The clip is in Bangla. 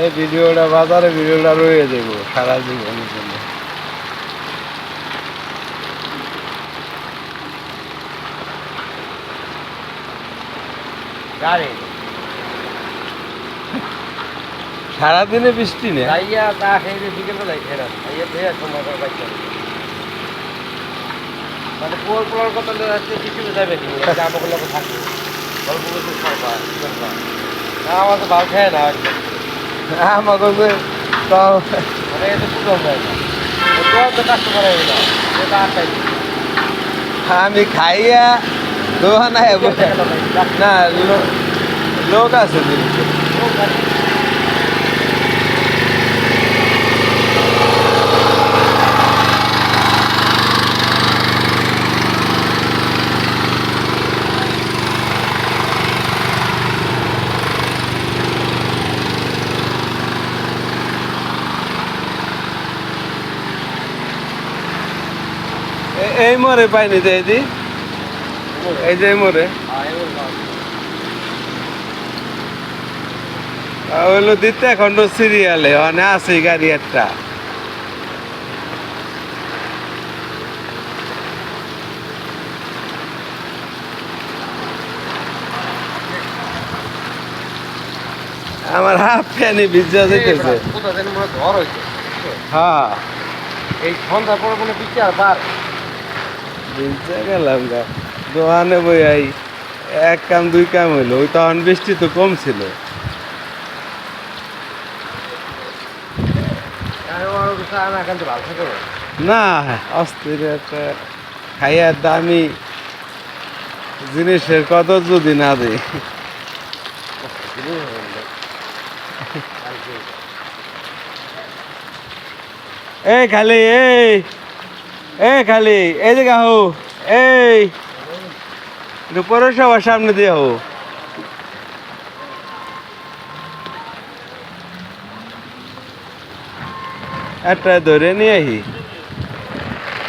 এই ভিডিওটা বাজারে ভিডিওটা রয়ে যাব সারা জীবনের জন্য। সারাদিনে বৃষ্টি নেই। মানে পোল পোলার কথা যাচ্ছে কিছু যাবে কি? আমাকে থাকবে। গল্প করতে না আমার তো ভালো খেয়ে না একদম। আমাকে যে তাও এটা সুযোগ দেয় না তোর তো না আটটাই আমি খাইয়া দোহা না লো- লোক আছে। এই মরে পাইনি যে এই যে এই যে এই মরে হইল দিতে খন্ড সিরিয়ালে অনে আছে গাড়ি একটা। আমার হাফ ফ্যানি ভিজা মনে হয় হ্যাঁ। এই সন্ধ্যার পরে মনে বিচার বার। ভিজা গেলাম গা। দোকানে বই আই এক কাম দুই কাম হইল ওই তখন বৃষ্টি তো কম ছিল। না অস্থির একটা খাইয়ার দামি জিনিসের কত যদি না দেয় এই খালি এই! এই খালি, এই দিকে হো এই। একটু সবার সামনে দিয়ে হো। একটা ধরে নিয়ে আহি।